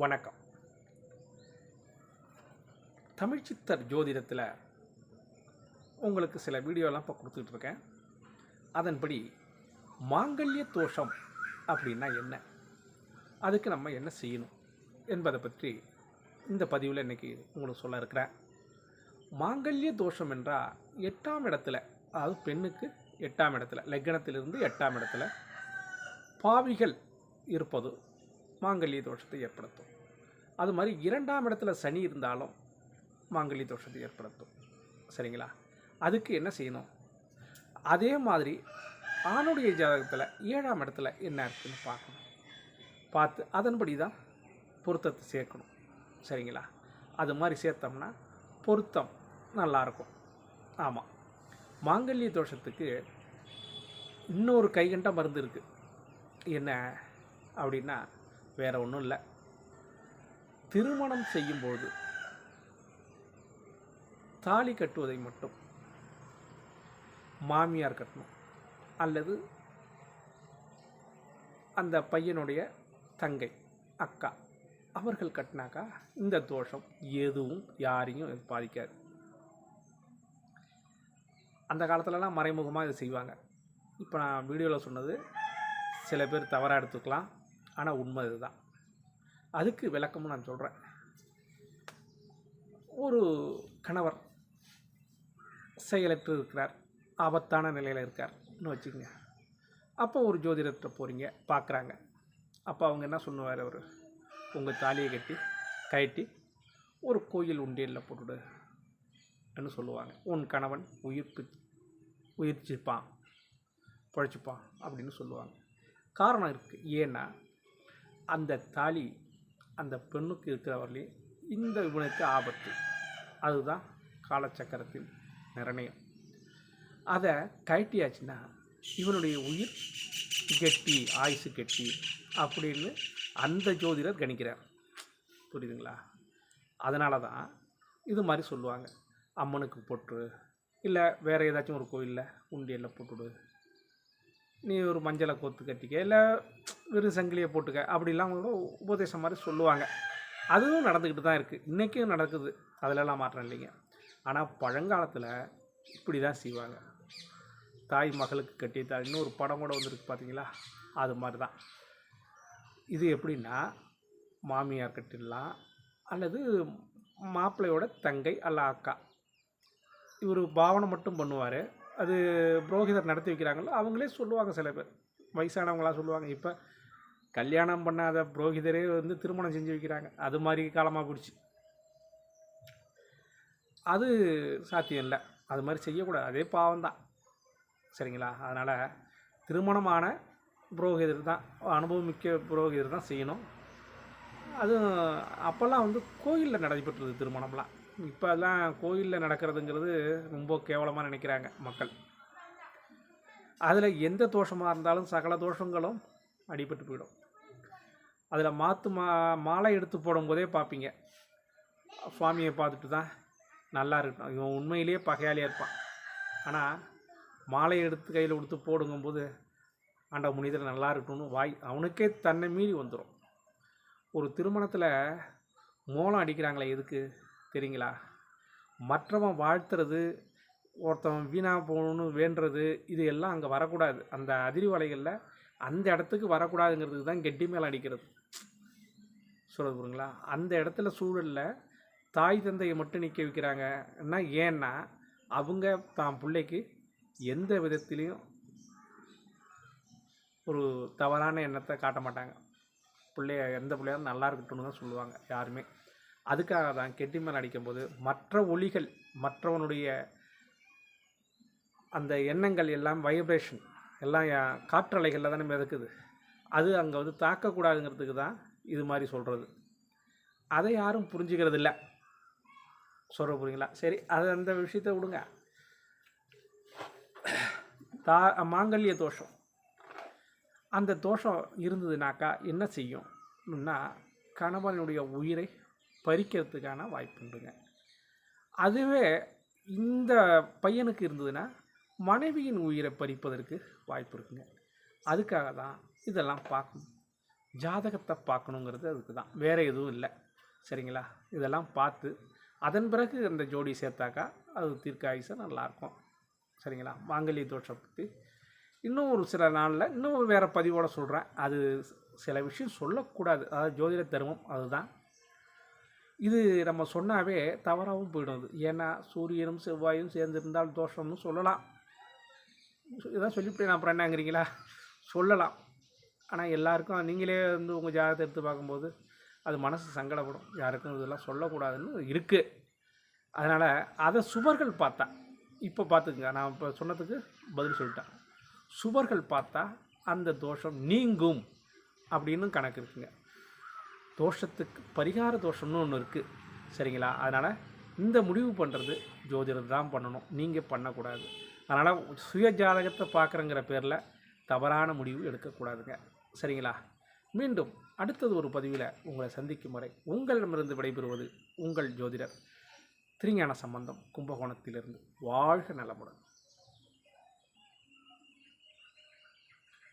வணக்கம். தமிழ் சித்தர் ஜோதிடத்தில் உங்களுக்கு சில வீடியோலாம் இப்போ கொடுத்துட்ருக்கேன். அதன்படி மாங்கல்ய தோஷம் அப்படின்னா என்ன? அதுக்கு நம்ம என்ன செய்யணும்? என்பதை பற்றி இந்த பதிவில் இன்றைக்கி உங்களுக்கு சொல்ல இருக்கிறேன். மாங்கல்ய தோஷம் என்றால் எட்டாம் இடத்துல அதாவது பெண்ணுக்கு எட்டாம் இடத்துல லக்னத்திலிருந்து எட்டாம் இடத்துல பாவிகள் இருப்பது. மாங்கல்ய தோஷத்தை ஏற்படுத்தும். அது மாதிரி இரண்டாம் இடத்துல சனி இருந்தாலும் மாங்கல்ய தோஷத்தை ஏற்படுத்தும். சரிங்களா? அதுக்கு என்ன செய்யணும்? அதே மாதிரி ஆணுடைய ஜாதகத்தில் ஏழாம் இடத்துல என்ன இருக்குன்னு பார்க்கணும். பார்த்து அதன்படி தான் பொருத்தத்தை சேர்க்கணும். சரிங்களா? அது மாதிரி சேர்த்தோம்னா பொருத்தம் நல்லாயிருக்கும். ஆமாம் மாங்கல்ய தோஷத்துக்கு இன்னொரு கைகண்ட மருந்து இருக்குது என்ன அப்படின்னா வேற ஒன்றும் இல்லை. திருமணம் செய்யும்போது தாலி கட்டுவதை மட்டும் மாமியார் கட்டணும். அல்லது அந்த பையனுடைய தங்கை அக்கா அவர்கள் கட்டினாக்கா இந்த தோஷம் எதுவும் யாரையும் பாதிக்காது. அந்த காலத்துலலாம் மறைமுகமாக இதை செய்வாங்க. இப்போ நான் வீடியோவில் சொன்னது சில பேர் தவறாக எடுத்துக்கலாம். ஆனால் உண்மை இதுதான் அதுக்கு விளக்கமும் நான் சொல்கிறேன் ஒரு கணவர் செயலற்று இருக்கிறார் ஆபத்தான நிலையில் இருக்கார்னு வச்சுக்கோங்க. அப்போ ஒரு ஜோதிடத்தை போகிறீங்க பார்க்குறாங்க அப்போ அவங்க என்ன சொல்லுவார் அவர்? உங்கள் தாலியை கட்டி கட்டி ஒரு கோயில் உண்டியலில் போட்டுடுன்னு சொல்லுவாங்க. உன் கணவன் உயிர்ப்பு உயிர்ச்சிப்பான் பிழைச்சிப்பான் அப்படின்னு சொல்லுவாங்க. காரணம் இருக்குது ஏன்னா அந்த தாலி அந்த பெண்ணுக்கு இருக்கிறவர்களே இந்த இவனுக்கு ஆபத்து. அதுதான் காலச்சக்கரத்தின் நிர்ணயம். அதை கழட்டியாச்சுன்னா இவனுடைய உயிர் கெட்டி ஆயுசு கெட்டி அப்படின்னு அந்த ஜோதிடர் கணிக்கிறார். புரியுதுங்களா? அதனால தான் இது மாதிரி சொல்லுவாங்க. அம்மனுக்கு போட்டு இல்லை வேறு ஏதாச்சும் ஒரு கோயிலில் உண்டியலில் போட்டுவிடு நீ ஒரு மஞ்சளை கோத்து கட்டிக்க இல்லை வெறும் சங்கிலியை போட்டுக்க. அப்படிலாம் கூட உபதேசம் மாதிரி சொல்லுவாங்க. அதுவும் நடந்துக்கிட்டு தான் இருக்குது இன்றைக்கும் நடக்குது. அதிலெல்லாம் மாற்றம் இல்லைங்க. ஆனால் பழங்காலத்தில் இப்படி தான் செய்வாங்க. தாய் மகளுக்கு கட்டி தாய் இன்னொரு படம் கூட வந்திருக்கு பார்த்தீங்களா அது மாதிரி தான். இது எப்படின்னா மாமியார் கட்டிடலாம் அல்லது மாப்பிள்ளையோட தங்கை அல்ல அக்கா. இவர் பாவனை மட்டும் பண்ணுவார். அது புரோகிதர் நடத்தி வைக்கிறாங்களோ அவங்களே சொல்லுவாங்க சில பேர். வயசானவங்களாம் சொல்லுவாங்க. இப்போ கல்யாணம் பண்ணாத புரோகிதரே வந்து திருமணம் செஞ்சு வைக்கிறாங்க. அது மாதிரி காலமாக போயிடுச்சு. அது சாத்தியம் இல்லை அது மாதிரி செய்யக்கூடாது. அதே பாவம் தான் சரிங்களா? அதனால் திருமணமான புரோகிதர் தான் அனுபவம் மிக்க புரோகிதர் தான் செய்யணும். அதுவும் அப்போல்லாம் வந்து கோயிலில் நடைபெற்றது திருமணம்லாம். இப்போ அதெல்லாம் கோயிலில் நடக்கிறதுங்கிறது ரொம்ப கேவலமாக நினைக்கிறாங்க மக்கள். அதில் எந்த தோஷமாக இருந்தாலும் சகல தோஷங்களும் அடிபட்டு போயிடும். அதில் மாற்று மா மாலை எடுத்து போடும்போதே பார்ப்பீங்க சுவாமியை பார்த்துட்டு தான் நல்லா இருக்கணும் இவன் உண்மையிலேயே பகையாளியாக இருப்பான். ஆனால் மாலை எடுத்து கையில் கொடுத்து போடுங்கும்போது ஆண்ட முனிதர் நல்லா இருக்கணும்னு வாய் அவனுக்கே தன்னை மீறி வந்துடும் ஒரு திருமணத்தில் மோளம் அடிக்கிறாங்களே எதுக்கு? தெரியுங்களா? மற்றவன் வாழ்த்துறது ஒருத்தவன் வீணாக போகணுன்னு வேண்டுறது இது எல்லாம் அங்கே வரக்கூடாது. அந்த அதிர்வலைகளில் அந்த இடத்துக்கு வரக்கூடாதுங்கிறதுக்கு தான் கெட்டி மேலே அடிக்கிறது. சொல்கிறது புரியுங்களா? அந்த இடத்துல சூழலில் தாய் தந்தையை மட்டும் நிற்க வைக்கிறாங்கன்னா ஏன்னா அவங்க தான் பிள்ளைக்கு எந்த விதத்துலேயும் ஒரு தவறான எண்ணத்தை காட்ட மாட்டாங்க. பிள்ளைய எந்த பிள்ளையாரும் நல்லா இருக்கட்டும்னு தான் சொல்லுவாங்க யாருமே. அதுக்காக தான் கெட்டிமேன் அடிக்கும்போது மற்ற ஒளிகள் மற்றவனுடைய அந்த எண்ணங்கள் எல்லாம் வைப்ரேஷன் எல்லாம் காற்றலைகளில் தானே மிதக்குது. அது அங்கே வந்து தாக்கக்கூடாதுங்கிறதுக்கு தான் இது மாதிரி சொல்கிறது அதை யாரும் புரிஞ்சுக்கிறது இல்லை சொல்கிற புரியுங்களா? சரி அது அந்த விஷயத்தை விடுங்க. தா மாங்கல்ய தோஷம். அந்த தோஷம் இருந்ததுனாக்கா என்ன செய்யும்னா கணவனுடைய உயிரை பறிக்கிறதுக்கான வாய்ப்புண்டுங்க. அதுவே இந்த பையனுக்கு இருந்ததுன்னா மனைவியின் உயிரை பறிப்பதற்கு வாய்ப்பு இருக்குங்க அதுக்காக தான் இதெல்லாம் பார்க்கணும் ஜாதகத்தை பார்க்கணுங்கிறது அதுக்கு தான் வேறு எதுவும் இல்லை. சரிங்களா? இதெல்லாம் பார்த்து அதன் பிறகு அந்த ஜோடி சேர்த்தாக்கா அது தீர்க்காயுசு நல்லாயிருக்கும். சரிங்களா? மாங்கல்ய தோஷம் பற்றி இன்னும் ஒரு சில நாளில் இன்னும் வேறு பதிவோடு சொல்கிறேன் அது சில விஷயம் சொல்லக்கூடாது. அதாவது ஜோதிட தர்மம் அதுதான். இது நம்ம சொன்னாவே தவறாகவும் போயிடும் அது. ஏன்னா சூரியனும் செவ்வாயும் சேர்ந்திருந்தால் தோஷம்னு சொல்லலாம். இதான் சொல்லிவிட்டேன். அப்புறம் என்னங்கிறீங்களா? சொல்லலாம். ஆனால் எல்லாருக்கும் நீங்களே வந்து உங்கள் ஜாதகத்தை எடுத்து பார்க்கும்போது அது மனசு சங்கடப்படும். யாருக்கும் இதெல்லாம் சொல்லக்கூடாதுன்னு இருக்குது அதனால் அதை சுவர்கள் பார்த்தா இப்போ பார்த்துக்குங்க. நான் இப்போ சொன்னதுக்கு பதில் சொல்லிட்டேன். சுவர்கள் பார்த்தா அந்த தோஷம் நீங்கும் அப்படின்னு கணக்கு இருக்குங்க. தோஷத்துக்கு பரிகார தோஷம்னு ஒன்று இருக்குது சரிங்களா? அதனால் இந்த முடிவு பண்ணுறது ஜோதிடர் தான் பண்ணணும். நீங்கள் பண்ணக்கூடாது. அதனால் சுய ஜாதகத்தை பார்க்குறங்கிற பேரில் தவறான முடிவு எடுக்கக்கூடாதுங்க. சரிங்களா? மீண்டும் அடுத்தது ஒரு பதிவில் உங்களை சந்திக்கும் வரை உங்களிடமிருந்து விடைபெறுவது உங்கள் ஜோதிடர். திருஞான சம்பந்தம் கும்பகோணத்திலிருந்து. வாழ்க நலமுடன்.